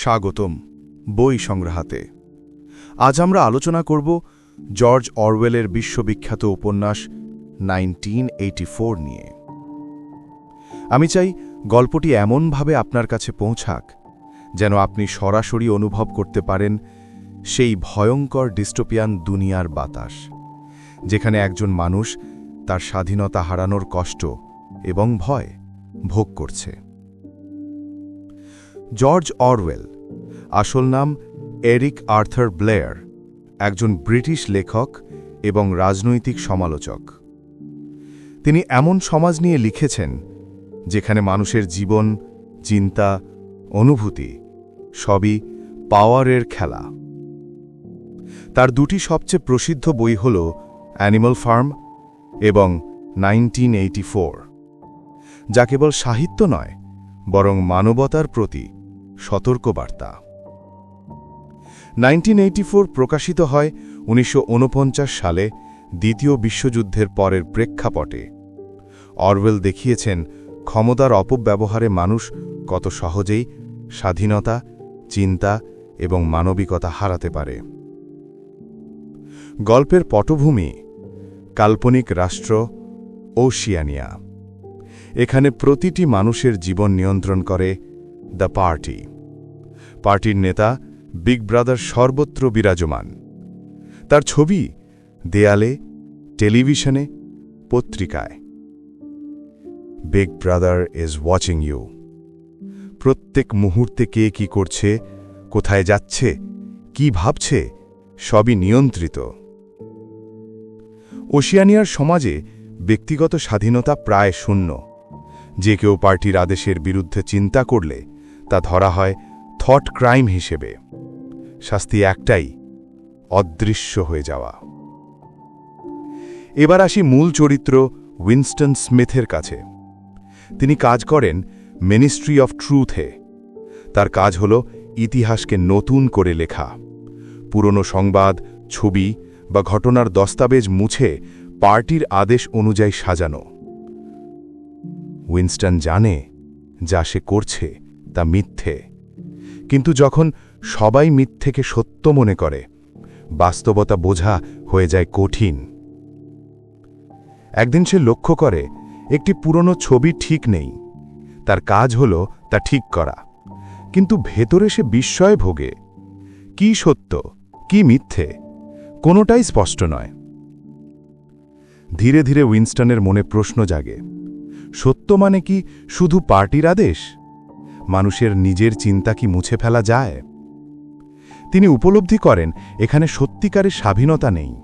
স্বাগতম বই সংগ্রহাতে। আজ আমরা আলোচনা করব জর্জ অরওয়েলের বিশ্ববিখ্যাত উপন্যাস নাইনটিন নিয়ে। আমি চাই গল্পটি এমনভাবে আপনার কাছে পৌঁছাক, যেন আপনি সরাসরি অনুভব করতে পারেন সেই ভয়ঙ্কর ডিস্টোপিয়ান দুনিয়ার বাতাস, যেখানে একজন মানুষ তার স্বাধীনতা হারানোর কষ্ট এবং ভয় ভোগ করছে। George Orwell. আসল নাম এরিক আর্থার ব্লেয়ার, একজন ব্রিটিশ লেখক এবং রাজনৈতিক সমালোচক। তিনি এমন সমাজ নিয়ে লিখেছেন, যেখানে মানুষের জীবন, চিন্তা, অনুভূতি সবই পাওয়ারের খেলা। তার দুটি সবচেয়ে প্রসিদ্ধ বই হল অ্যানিমাল ফার্ম এবং নাইনটিন যা কেবল সাহিত্য নয়, বরং মানবতার প্রতি সতর্কবার্তা। নাইনটিন প্রকাশিত হয় উনিশশো ঊনপঞ্চাশ সালে দ্বিতীয় বিশ্বযুদ্ধের পরের প্রেক্ষাপটে। অরওয়েল দেখিয়েছেন, ক্ষমতার অপব্যবহারে মানুষ কত সহজেই স্বাধীনতা, চিন্তা এবং মানবিকতা হারাতে পারে। গল্পের পটভূমি, কাল্পনিক রাষ্ট্র, ওশিয়ানিয়া। এখানে প্রতিটি মানুষের জীবন নিয়ন্ত্রণ করে দ্য পার্টি। পার্টির নেতা বিগ ব্রাদার সর্বত্র বিরাজমান। তার ছবি দেয়ালে, টেলিভিশনে, পত্রিকায়। Big Brother is watching you. প্রত্যেক মুহূর্তে কে কি করছে, কোথায় যাচ্ছে, কি ভাবছে, সবই নিয়ন্ত্রিত। ওশিয়ানিয়ার সমাজে ব্যক্তিগত স্বাধীনতা প্রায় শূন্য। যে কেউ পার্টির আদেশের বিরুদ্ধে চিন্তা করলে তা ধরা হয় থট ক্রাইম হিসেবে। শাস্তি একটাই, অদৃশ্য হয়ে যাওয়া। এবার আসি মূল চরিত্র উইনস্টন স্মিথের কাছে। তিনি কাজ করেন মিনিস্ট্রি অফ ট্রুথে। তার কাজ হল ইতিহাসকে নতুন করে লেখা। পুরনো সংবাদ, ছবি বা ঘটনার দস্তাবেজ মুছে পার্টির আদেশ অনুযায়ী সাজানো। উইনস্টন জানে যা সে করছে তা মিথ্যে। কিন্তু যখন সবাই মিথ্যেকে সত্য মনে করে, বাস্তবতা বোঝা হয়ে যায় কঠিন। একদিন সে লক্ষ্য করে, একটি পুরনো ছবি ঠিক নেই। তার কাজ হল তা ঠিক করা। কিন্তু ভেতরে সে বিস্ময় ভোগে। কি সত্য, কি মিথ্যে, কোনোটাই স্পষ্ট নয়। ধীরে ধীরে উইনস্টনের মনে প্রশ্ন জাগে, সত্য মানে কি শুধু পার্টির আদেশ? মানুষের নিজের চিন্তা কি মুছে ফেলা যায়? তিনি উপলব্ধি করেন, এখানে সত্যিকারের স্বাধীনতা নেই।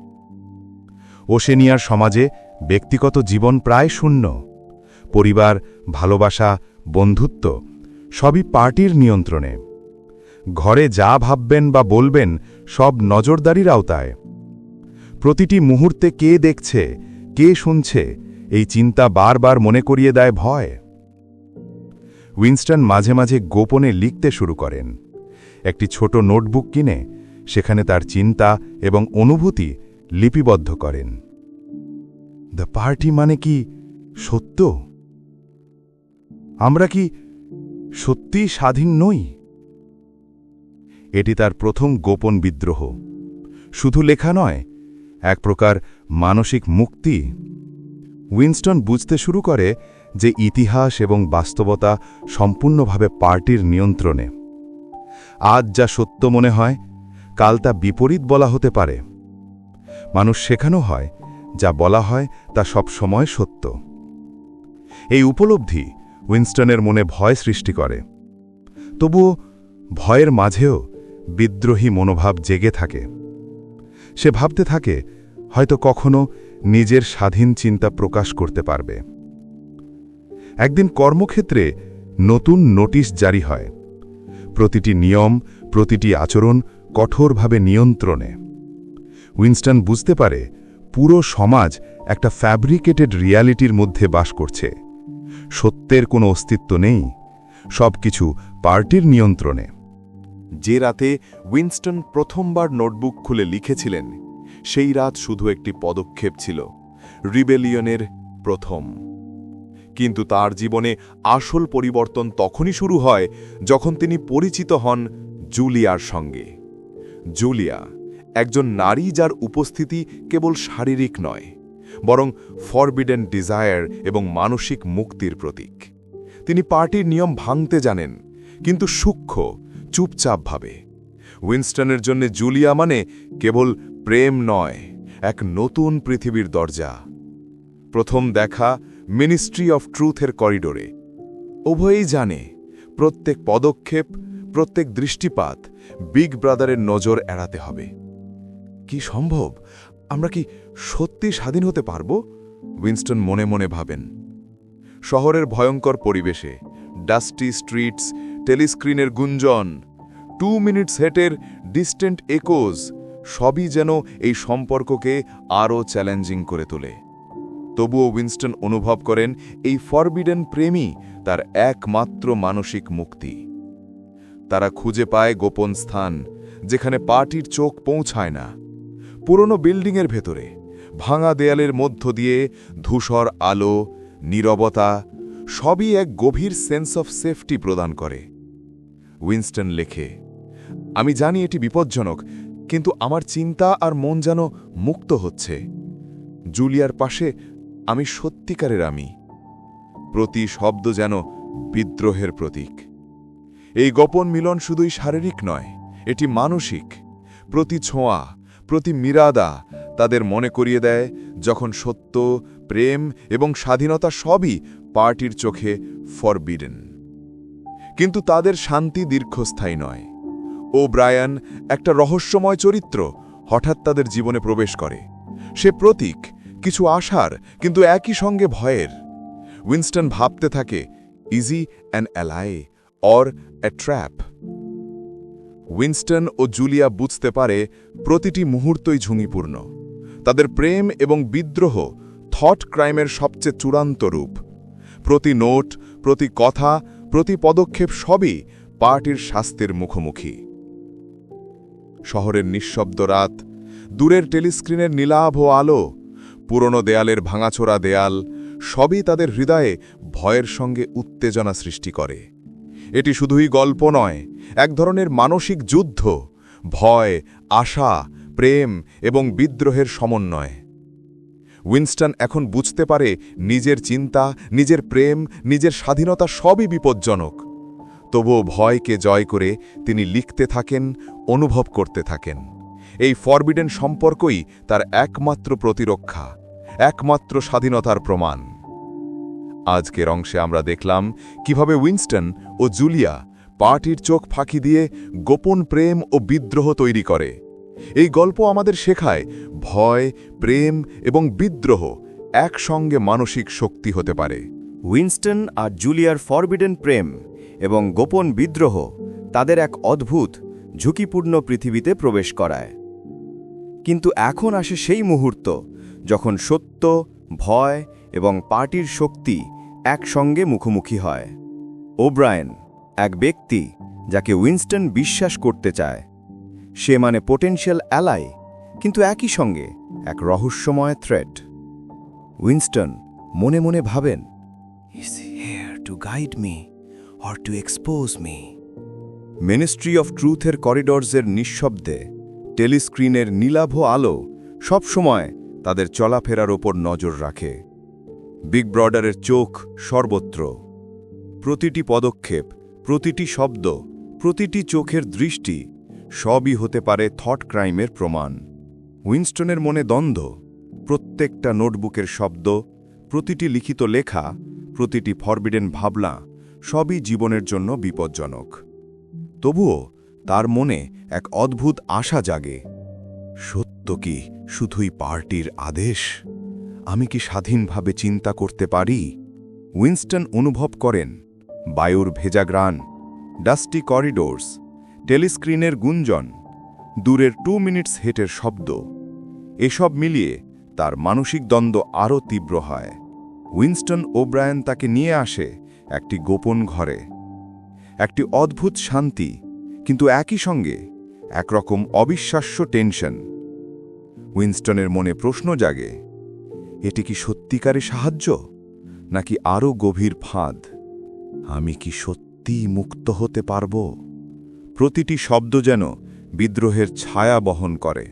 ওশেনিয়ার সমাজে ব্যক্তিগত জীবন প্রায় শূন্য। পরিবার, ভালোবাসা, বন্ধুত্ব সবই পার্টির নিয়ন্ত্রণে। ঘরে যা ভাববেন বা বলবেন সব নজরদারির আওতায়। প্রতিটি মুহূর্তে কে দেখছে, কে শুনছে, এই চিন্তা বারবার মনে করিয়ে দেয় ভয়। উইনস্টন মাঝে মাঝে গোপনে লিখতে শুরু করেন। একটি ছোট নোটবুক কিনে সেখানে তার চিন্তা এবং অনুভূতি লিপিবদ্ধ করেন। দ্য পার্টি মানে কি সত্য? আমরা কি সত্যি স্বাধীন নই? এটি তার প্রথম গোপন বিদ্রোহ। শুধু লেখা নয়, এক প্রকার মানসিক মুক্তি। উইনস্টন বুঝতে শুরু করে যে ইতিহাস এবং বাস্তবতা সম্পূর্ণভাবে পার্টির নিয়ন্ত্রণে। আজ যা সত্য মনে হয়, কাল তা বিপরীত বলা হতে পারে। মানুষ শেখানো হয়, যা বলা হয় তা সব সময় সত্য। এই উপলব্ধি উইনস্টনের মনে ভয় সৃষ্টি করে। তবুও ভয়ের মাঝেও বিদ্রোহী মনোভাব জেগে থাকে। সে ভাবতে থাকে, হয়তো কখনো নিজের স্বাধীন চিন্তা প্রকাশ করতে পারবে। একদিন কর্মক্ষেত্রে নতুন নোটিশ জারি হয়। প্রতিটি নিয়ম, প্রতিটি আচরণ কঠোরভাবে নিয়ন্ত্রণে। উইনস্টন বুঝতে পারে, পুরো সমাজ একটা ফ্যাব্রিকেটেড রিয়ালিটির মধ্যে বাস করছে। সত্যের কোনো অস্তিত্ব নেই, সবকিছু পার্টির নিয়ন্ত্রণে। যে রাতে উইনস্টন প্রথমবার নোটবুক খুলে লিখেছিলেন, সেই রাত শুধু একটি পদক্ষেপ ছিল, রিবেলিয়নের প্রথম। কিন্তু তার জীবনে আসল পরিবর্তন তখনই শুরু হয় যখন তিনি পরিচিত হন জুলিয়ার সঙ্গে। জুলিয়া একজন নারী যার উপস্থিতি কেবল শারীরিক নয়, বরং ফরবিডেন ডিজায়ার এবং মানসিক মুক্তির প্রতীক। তিনি পার্টির নিয়ম ভাঙতে জানেন, কিন্তু সূক্ষ্ম চুপচাপভাবে উইনস্টনের জন্য জুলিয়া মানে কেবল প্রেম নয়, এক নতুন পৃথিবীর দরজা। প্রথম দেখা মিনিস্ট্রি অফ ট্রুথের করিডোরে উভয়েই জানে, প্রত্যেক পদক্ষেপ, প্রত্যেক দৃষ্টিপাত বিগ ব্রাদারের নজর এড়াতে হবে। কি সম্ভব? আমরা কি সত্যি স্বাধীন হতে পারব? উইনস্টন মনে মনে ভাবেন। শহরের ভয়ঙ্কর পরিবেশে ডাস্টি স্ট্রিটস টেলিস্ক্রিনের গুঞ্জন টু মিনিটস হেটের ডিস্টেন্ট একোজ সবই যেন এই সম্পর্ককে আরও চ্যালেঞ্জিং করে তোলে। তবুও উইনস্টন অনুভব করেন এই ফরবিডেন প্রেমই তার একমাত্র মানসিক মুক্তি। তারা খুঁজে পায় গোপন স্থান, যেখানে পার্টির চোখ পৌঁছায় না। পুরনো বিল্ডিংয়ের ভেতরে, ভাঙা দেয়ালের মধ্য দিয়ে ধূসর আলো, নীরবতা, সবই এক গভীর সেন্স অফ সেফটি প্রদান করে। উইনস্টন লেখে, আমি জানি এটি বিপজ্জনক, কিন্তু আমার চিন্তা আর মন যেন মুক্ত হচ্ছে। জুলিয়ার পাশে আমি সত্যিকারের আমি, প্রতি শব্দ যেন বিদ্রোহের প্রতীক। এই গোপন মিলন শুধুই শারীরিক নয়, এটি মানসিক। প্রতি ছোঁয়া, প্রতি মিরাদা তাদের মনে করিয়ে দেয়, যখন সত্য, প্রেম এবং স্বাধীনতা সবই পার্টির চোখে ফরবিডেন। কিন্তু তাদের শান্তি দীর্ঘস্থায়ী নয়। ও ব্রায়ান একটা রহস্যময় চরিত্র হঠাৎ তাদের জীবনে প্রবেশ করে। সে প্রতীক কিছু আশার, কিন্তু একই সঙ্গে ভয়ের। উইনস্টন ভাবতে থাকে is he an ally or a trap Winston O Julia বুঝতে পারে, প্রতিটি মুহূর্তই ঝুঁকিপূর্ণ। তাদের প্রেম এবং বিদ্রোহ থট ক্রাইমের সবচেয়ে চূড়ান্ত রূপ। প্রতি নোট, প্রতি কথা, প্রতি পদক্ষেপ সবই পার্টির শাস্তির মুখোমুখি। শহরের নিঃশব্দ রাত, দূরের টেলিস্ক্রিনের নীলাভ ও আলো পুরনো দেয়ালের ভাঙাচোরা দেয়াল সবই তাদের হৃদয়ে ভয়ের সঙ্গে উত্তেজনা সৃষ্টি করে। এটি শুধুই গল্প নয়, এক ধরনের মানসিক যুদ্ধ, ভয়, আশা, প্রেম এবং বিদ্রোহের সমন্বয়। উইনস্টন এখন বুঝতে পারে নিজের চিন্তা, নিজের প্রেম, নিজের স্বাধীনতা সবই বিপজ্জনক। তবুও ভয়কে জয় করে তিনি লিখতে থাকেন, অনুভব করতে থাকেন। এই ফরবিডেন সম্পর্কই তার একমাত্র প্রতিরক্ষা, একমাত্র স্বাধীনতার প্রমাণ। আজকের অংশে আমরা দেখলাম কীভাবে উইনস্টন ও জুলিয়া পার্টির চোখ ফাঁকি দিয়ে গোপন প্রেম ও বিদ্রোহ তৈরি করে। এই গল্প আমাদের শেখায় ভয়, প্রেম এবং বিদ্রোহ একসঙ্গে মানসিক শক্তি হতে পারে। উইনস্টন আর জুলিয়ার ফরবিডেন প্রেম এবং গোপন বিদ্রোহ তাদের এক অদ্ভুত, ঝুঁকিপূর্ণ পৃথিবীতে প্রবেশ করায়। কিন্তু এখন আসে সেই মুহূর্ত, যখন সত্য, ভয় এবং পার্টির শক্তি একসঙ্গে মুখোমুখি হয়। ওব্রায়েন, এক ব্যক্তি যাকে উইনস্টন বিশ্বাস করতে চায়। সে মানে পোটেনশিয়াল অ্যালাই কিন্তু একই সঙ্গে এক রহস্যময় থ্রেট উইনস্টন মনে মনে ভাবেন is here to guide me or to expose me ministry of ট্রুথের করিডোরসের নিঃশব্দে টেলিস্ক্রিনের নীলাভ আলো সবসময় তাদের চলাফেরার ওপর নজর রাখে। বিগ ব্রডারের চোখ সর্বত্র। প্রতিটি পদক্ষেপ, প্রতিটি শব্দ, প্রতিটি চোখের দৃষ্টি সবই হতে পারে থট ক্রাইমের প্রমাণ। উইনস্টনের মনে দ্বন্দ্ব, প্রত্যেকটা নোটবুকের শব্দ, প্রতিটি লিখিত লেখা, প্রতিটি ফরবিডেন ভাবনা সবই জীবনের জন্য বিপজ্জনক। তবুও তার মনে এক অদ্ভুত আশা জাগে। সত্য কি শুধুই পার্টির আদেশ? আমি কি স্বাধীনভাবে চিন্তা করতে পারি? উইনস্টন অনুভব করেন, বায়ুর ভেজা গ্রান, ডাস্টি করিডোরস, টেলিস্ক্রিনের গুঞ্জন, দূরের টু মিনিটস হেটের শব্দ, এসব মিলিয়ে তার মানসিক দ্বন্দ্ব আরও তীব্র হয়। উইনস্টন ওব্রায়ন তাকে নিয়ে আসে একটি গোপন ঘরে। একটি অদ্ভুত শান্তি কিন্তু একই সঙ্গে একরকম অবিশ্বাস্য টেনশন। উইনস্টনের মনে প্রশ্ন জাগে, এটি কি সত্যিকারে সাহায্য, নাকি আরও গভীর ফাঁদ? আমি কি সত্যিই মুক্ত হতে পারব? প্রতিটি শব্দ যেন বিদ্রোহের ছায়া বহন করে।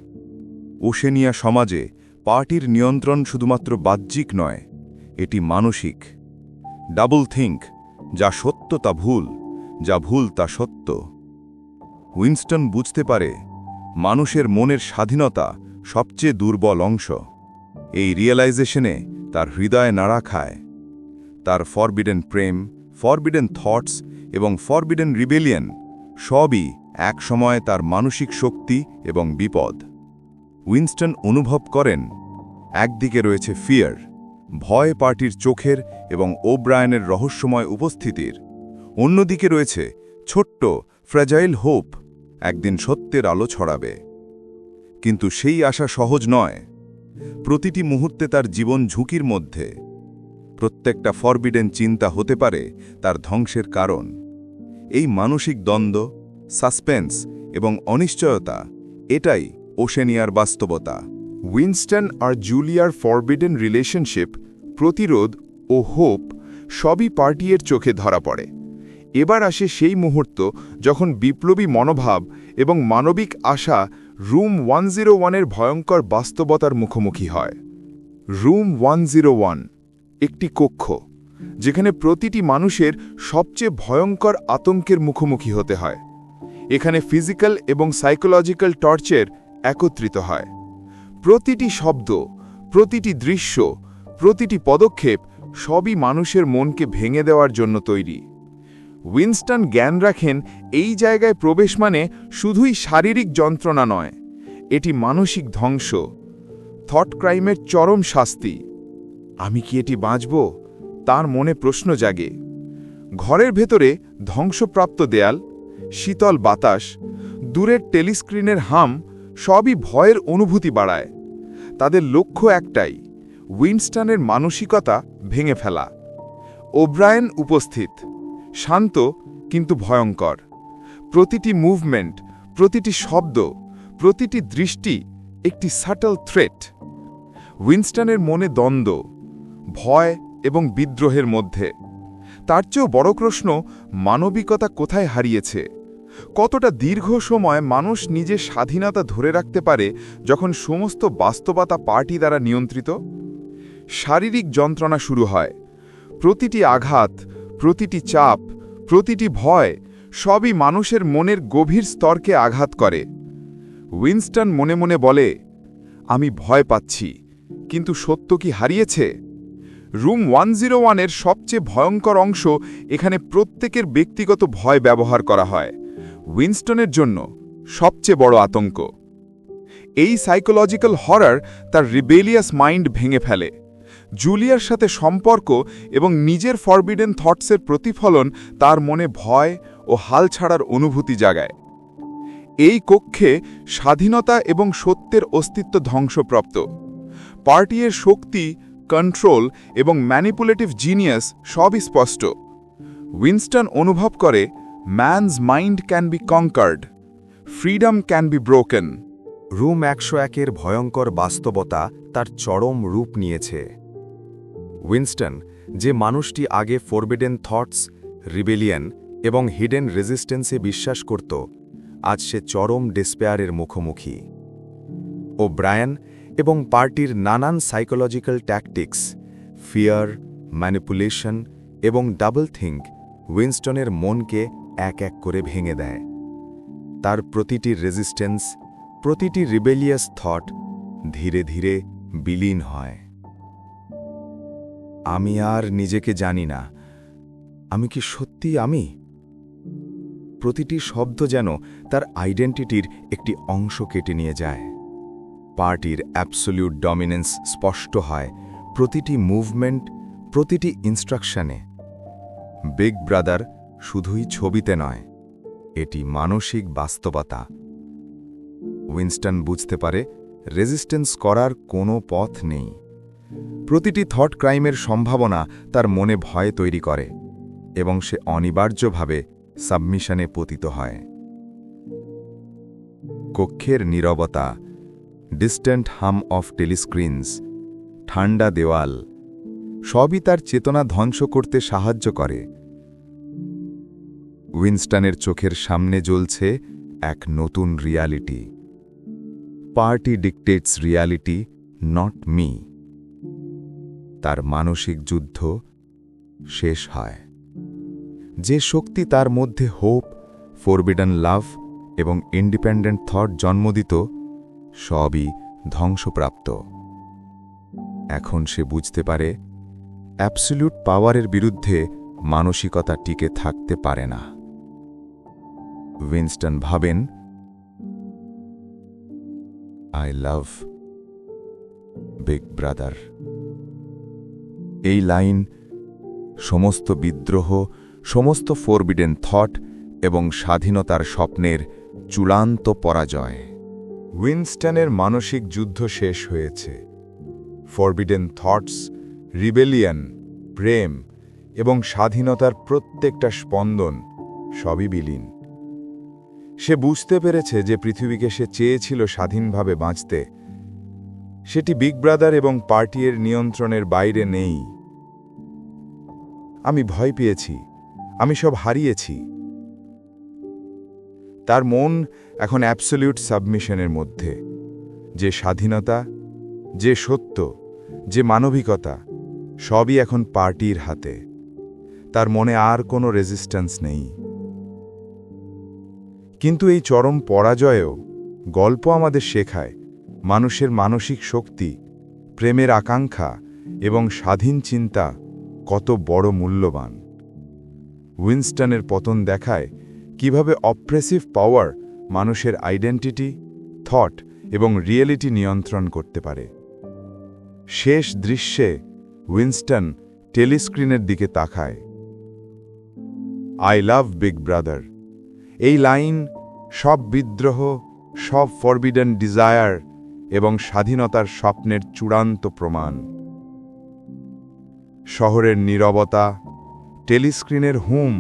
ওশেনিয়া সমাজে পার্টির নিয়ন্ত্রণ শুধুমাত্র বাহ্যিক নয়, এটি মানসিক। ডাবল থিঙ্ক, যা সত্য তা ভুল, যা ভুল তা সত্য। উইনস্টন বুঝতে পারে মানুষের মনের স্বাধীনতা সবচেয়ে দুর্বল অংশ। এই রিয়েলাইজেশনে তার হৃদয় নাড়া খায়। তার ফরবিডেন প্রেম ফরবিডেন থটস এবং ফরবিডেন রিবেলিয়ন সবই এক সময় তার মানসিক শক্তি এবং বিপদ। উইনস্টন অনুভব করেন, একদিকে রয়েছে ফিয়ার ভয় পার্টির চোখের এবং ওব্রায়নের রহস্যময় উপস্থিতির। অন্যদিকে রয়েছে ছোট্ট ফ্র্যাজাইল হোপ একদিন সত্যের আলো ছড়াবে। কিন্তু সেই আশা সহজ নয়। প্রতিটি মুহূর্তে তার জীবন ঝুঁকির মধ্যে। প্রত্যেকটা ফরবিডেন চিন্তা হতে পারে তার ধ্বংসের কারণ। এই মানসিক দ্বন্দ্ব, সাসপেন্স এবং অনিশ্চয়তা, এটাই ওশেনিয়ার বাস্তবতা। উইনস্টন আর জুলিয়ার ফরবিডেন রিলেশনশিপ, প্রতিরোধ ও হোপ সবই পার্টিয়ের চোখে ধরা পড়ে। এবার আসে সেই মুহূর্ত যখন বিপ্লবী মনোভাব এবং মানবিক আশা রুম ওয়ান জিরো ওয়ানের ভয়ঙ্কর বাস্তবতার মুখোমুখি হয়। রুম ওয়ান জিরো ওয়ান একটি কক্ষ, যেখানে প্রতিটি মানুষের সবচেয়ে ভয়ঙ্কর আতঙ্কের মুখোমুখি হতে হয়। এখানে ফিজিক্যাল এবং সাইকোলজিক্যাল টর্চের একত্রিত হয়। প্রতিটি শব্দ, প্রতিটি দৃশ্য, প্রতিটি পদক্ষেপ সবই মানুষের মনকে ভেঙে দেওয়ার জন্য তৈরি। উইনস্টন জ্ঞান রাখেন, এই জায়গায় প্রবেশ মানে শুধুই শারীরিক যন্ত্রণা নয়, এটি মানসিক ধ্বংস। থট ক্রাইমের চরম শাস্তি। আমি কি এটি বাঁচব? তার মনে প্রশ্ন জাগে। ঘরের ভেতরে ধ্বংসপ্রাপ্ত দেয়াল, শীতল বাতাস, দূরের টেলিস্ক্রিনের হাম, সবই ভয়ের অনুভূতি বাড়ায়। তাদের লক্ষ্য একটাই, উইনস্টনের মানসিকতা ভেঙে ফেলা। ওব্রায়েন উপস্থিত। শান্ত কিন্তু ভয়ঙ্কর। প্রতিটি মুভমেন্ট প্রতিটি শব্দ, প্রতিটি দৃষ্টি একটি সাটল থ্রেট উইনস্টনের মনে দ্বন্দ্ব, ভয় এবং বিদ্রোহের মধ্যে। তার চেয়েও বড় প্রশ্ন, মানবিকতা কোথায় হারিয়েছে? কতটা দীর্ঘ সময় মানুষ নিজের স্বাধীনতা ধরে রাখতে পারে যখন সমস্ত বাস্তবতা পার্টি দ্বারা নিয়ন্ত্রিত? শারীরিক যন্ত্রণা শুরু হয়। প্রতিটি আঘাত প্রতিটি চাপ, প্রতিটি ভয় সবই মানুষের মনের গভীর স্তরকে আঘাত করে। উইনস্টন মনে মনে বলে, আমি ভয় পাচ্ছি, কিন্তু সত্য কি হারিয়েছে? রুম ওয়ান জিরো ওয়ানের সবচেয়ে ভয়ঙ্কর অংশ এখানে প্রত্যেকের ব্যক্তিগত ভয় ব্যবহার করা হয়, উইনস্টনের জন্য সবচেয়ে বড় আতঙ্ক। এই সাইকোলজিক্যাল হরার তার রিবেলিয়াস মাইন্ড ভেঙে ফেলে। জুলিয়ার সাথে সম্পর্ক এবং নিজের ফরবিডেন থটসের প্রতিফলন তার মনে ভয় ও হাল ছাড়ার অনুভূতি জাগায়। এই কক্ষে স্বাধীনতা এবং সত্যের অস্তিত্ব ধ্বংসপ্রাপ্ত। পার্টির শক্তি কন্ট্রোল এবং ম্যানিপুলেটিভ জিনিয়াস সবই স্পষ্ট। উইনস্টন অনুভব করে man's mind can be conquered freedom can be broken room একশো একের ভয়ঙ্কর বাস্তবতা তার চরম রূপ নিয়েছে। উইনস্টন, যে মানুষটি আগে ফরবিডেন থটস, রিবেলিয়ন এবং হিডেন রেজিস্ট্যান্সে বিশ্বাস করত, আজ সে চরম ডিসপেয়ারের মুখোমুখি। ও ব্রায়ান এবং পার্টির নানান সাইকোলজিক্যাল ট্যাকটিক্স, ফিয়ার, ম্যানিপুলেশন এবং ডাবল থিঙ্ক উইনস্টনের মনকে এক এক করে ভেঙে দেয়। তার প্রতিটি রেজিস্ট্যান্স প্রতিটি রিবেলিয়াস থট ধীরে ধীরে বিলীন হয়। আমি আর নিজেকে জানি না। আমি কি সত্যি আমি? প্রতিটি শব্দ যেন তার আইডেন্টিটির একটি অংশ কেটে নিয়ে যায়। পার্টির অ্যাবসোলিউট ডমিনেন্স স্পষ্ট হয় প্রতিটি মুভমেন্ট প্রতিটি ইনস্ট্রাকশনে বিগ ব্রাদার শুধুই ছবিতে নয়, এটি মানসিক বাস্তবতা। উইনস্টন বুঝতে পারে রেজিস্ট্যান্স করার কোনো পথ নেই। প্রতিটি থট ক্রাইমের সম্ভাবনা তার মনে ভয় তৈরি করে এবং সে অনিবার্যভাবে সাবমিশনে পতিত হয়। কক্ষের নীরবতা ডিস্ট্যান্ট হাম অফ টেলিস্ক্রিনস ঠান্ডা দেওয়াল, সবই তার চেতনা ধ্বংস করতে সাহায্য করে। উইনস্টনের চোখের সামনে জ্বলছে এক নতুন reality. Party dictates reality not me তার মানসিক যুদ্ধ শেষ হয়। যে শক্তি তার মধ্যে হোপ, ফরবিডন লাভ এবং ইন্ডিপেন্ডেন্ট থট জন্ম দিত, সবই ধ্বংসপ্রাপ্ত। এখন সে বুঝতে পারে, অ্যাবসলিউট পাওয়ারের বিরুদ্ধে মানসিকতা টিকে থাকতে পারে না। উইনস্টন ভাবেন, আই লাভ বিগ ব্রাদার। এই লাইন, সমস্ত বিদ্রোহ, সমস্ত ফরবিডেন থট এবং স্বাধীনতার স্বপ্নের চূড়ান্ত পরাজয়। উইনস্টনের মানসিক যুদ্ধ শেষ হয়েছে। ফরবিডেন থটস, রিবেলিয়ন, প্রেম এবং স্বাধীনতার প্রত্যেকটা স্পন্দন সবই বিলীন। সে বুঝতে পেরেছে যে পৃথিবীকে সে চেয়েছিল স্বাধীনভাবে বাঁচতে। সেটি বিগ ব্রাদার এবং পার্টির নিয়ন্ত্রণের বাইরে নেই। আমি ভয় পেয়েছি, আমি সব হারিয়েছি। তার মন এখন অ্যাবসলিউট সাবমিশনের মধ্যে। যে স্বাধীনতা, যে সত্য, যে মানবিকতা, সবই এখন পার্টির হাতে। তার মনে আর কোনো রেজিস্ট্যান্স নেই। কিন্তু এই চরম পরাজয়েও গল্প আমাদের শেখায় মানুষের মানসিক শক্তি, প্রেমের আকাঙ্ক্ষা এবং স্বাধীন চিন্তা কত বড় মূল্যবান। উইনস্টনের পতন দেখায় কীভাবে অপ্রেসিভ পাওয়ার মানুষের আইডেন্টিটি, থট এবং রিয়েলিটি নিয়ন্ত্রণ করতে পারে। শেষ দৃশ্যে উইনস্টন টেলিস্ক্রিনের দিকে তাকায়। I love Big Brother. এই লাইন সব বিদ্রোহ, সব ফরবিডেন ডিজায়ার এবং স্বাধীনতার স্বপ্নের চূড়ান্ত প্রমাণ। শহরের নীরবতা, টেলিস্ক্রিনের হুম,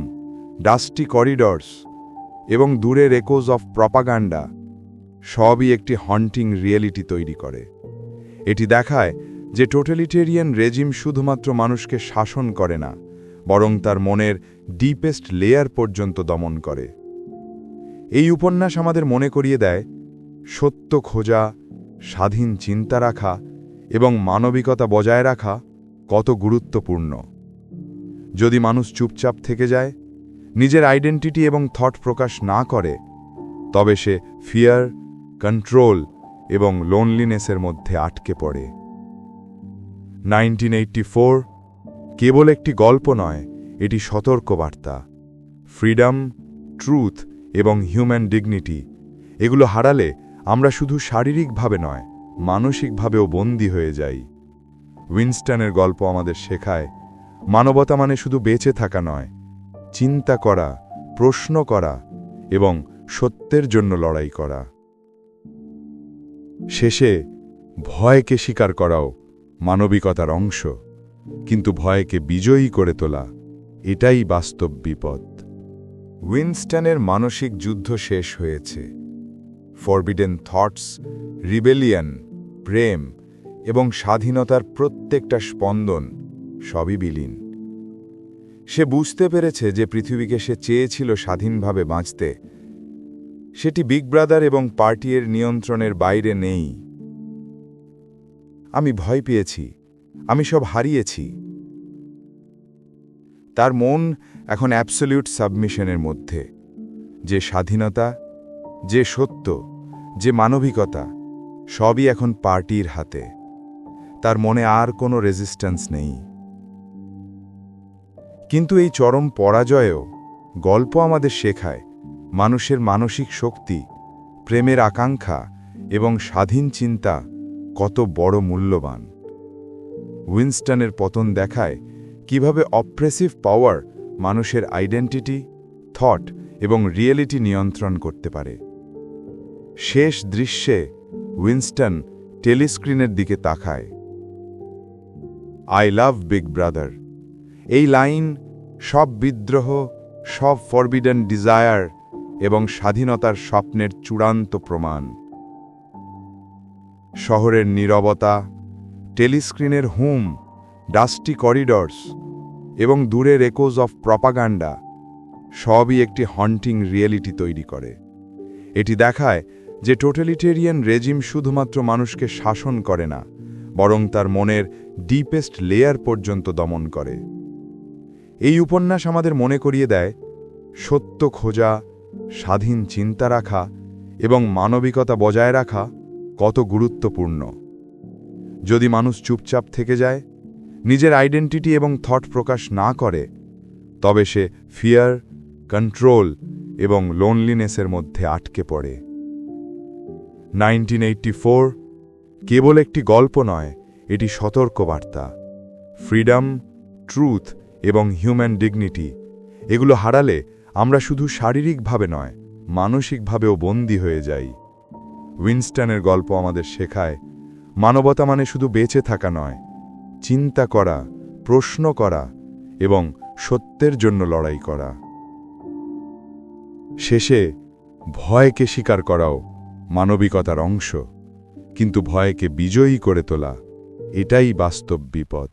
ডাস্টি করিডর্স এবং দূরের একোজ অফ প্রপাগান্ডা সবই একটি হন্টিং রিয়েলিটি তৈরি করে। এটি দেখায় যে টোটালিটেরিয়ান রেজিম শুধুমাত্র মানুষকে শাসন করে না, বরং তার মনের ডিপেস্ট লেয়ার পর্যন্ত দমন করে। এই উপন্যাস আমাদের মনে করিয়ে দেয় সত্য খোঁজা, স্বাধীন চিন্তা রাখা এবং মানবিকতা বজায় রাখা কত গুরুত্বপূর্ণ। যদি মানুষ চুপচাপ থেকে যায়, নিজের আইডেন্টিটি এবং থট প্রকাশ না করে, তবে সে ফিয়ার কন্ট্রোল এবং লোনলিনেসের মধ্যে আটকে পড়ে। নাইনটিন কেবল একটি গল্প নয়, এটি সতর্কবার্তা। ফ্রিডম ট্রুথ এবং হিউম্যান ডিগনিটি এগুলো হারালে আমরা শুধু শারীরিকভাবে নয়, মানসিকভাবেও বন্দী হয়ে যাই। উইনস্টনের গল্প আমাদের শেখায়, মানবতা মানে শুধু বেঁচে থাকা নয়, চিন্তা করা, প্রশ্ন করা এবং সত্যের জন্য লড়াই করা। শেষে, ভয়কে স্বীকার করাও মানবিকতার অংশ, কিন্তু ভয়কে বিজয়ী করে তোলা, এটাই বাস্তব বিপদ। উইনস্টনের মানসিক যুদ্ধ শেষ হয়েছে। ফরবিডেন থটস, রিবেলিয়ান, প্রেম এবং স্বাধীনতার প্রত্যেকটা স্পন্দন সবই বিলীন। সে বুঝতে পেরেছে যে পৃথিবীকে সে চেয়েছিল স্বাধীনভাবে বাঁচতে। সেটি বিগ ব্রাদার এবং পার্টির নিয়ন্ত্রণের বাইরে নেই। আমি ভয় পেয়েছি, আমি সব হারিয়েছি। তার মন এখন অ্যাবসলিউট সাবমিশনের মধ্যে। যে স্বাধীনতা, যে সত্য, যে মানবিকতা, সবই এখন পার্টির হাতে। তার মনে আর কোনো রেজিস্ট্যান্স নেই। কিন্তু এই চরম পরাজয়েও গল্প আমাদের শেখায় মানুষের মানসিক শক্তি, প্রেমের আকাঙ্ক্ষা এবং স্বাধীন চিন্তা কত বড় মূল্যবান। উইনস্টনের পতন দেখায় কীভাবে অপ্রেসিভ পাওয়ার মানুষের আইডেন্টিটি থট এবং রিয়েলিটি নিয়ন্ত্রণ করতে পারে। শেষ দৃশ্যে উইনস্টন টেলিস্ক্রিনের দিকে তাকায়। আই লাভ বিগ ব্রাদার এই লাইন, সব বিদ্রোহ, সব ফরবিডেন ডিজায়ার এবং স্বাধীনতার স্বপ্নের চূড়ান্ত প্রমাণ। শহরের নীরবতা, টেলিস্ক্রিনের হুম ডাস্টি করিডর্স এবং দূরের রেকোজ অফ প্রপাগান্ডা সবই একটি হন্টিং রিয়েলিটি তৈরি করে। এটি দেখায় যে টোটালিটেরিয়ান রেজিম শুধুমাত্র মানুষকে শাসন করে না বরং তার মনের ডিপেস্ট লেয়ার পর্যন্ত দমন করে। এই উপন্যাস আমাদের মনে করিয়ে দেয়, সত্য খোঁজা, স্বাধীন চিন্তা রাখা এবং মানবিকতা বজায় রাখা কত গুরুত্বপূর্ণ। যদি মানুষ চুপচাপ থেকে যায়, নিজের আইডেন্টিটি এবং থট প্রকাশ না করে, তবে সে ফিয়ার কন্ট্রোল এবং লোনলিনেসের মধ্যে আটকে পড়ে। 1984 কেবল একটি গল্প নয়, এটি সতর্কবার্তা। ফ্রিডম ট্রুথ এবং হিউম্যান ডিগনিটি এগুলো হারালে আমরা শুধু শারীরিকভাবে নয়, মানসিকভাবেও বন্দী হয়ে যাই। উইনস্টনের গল্প আমাদের শেখায়, মানবতা মানে শুধু বেঁচে থাকা নয়, চিন্তা করা, প্রশ্ন করা এবং সত্যের জন্য লড়াই করা। শেষে, ভয়কে স্বীকার করাও মানবিকতার অংশ। কিন্তু ভয়কে বিজয়ী করে তোলা। এটাই বাস্তব বিপদ।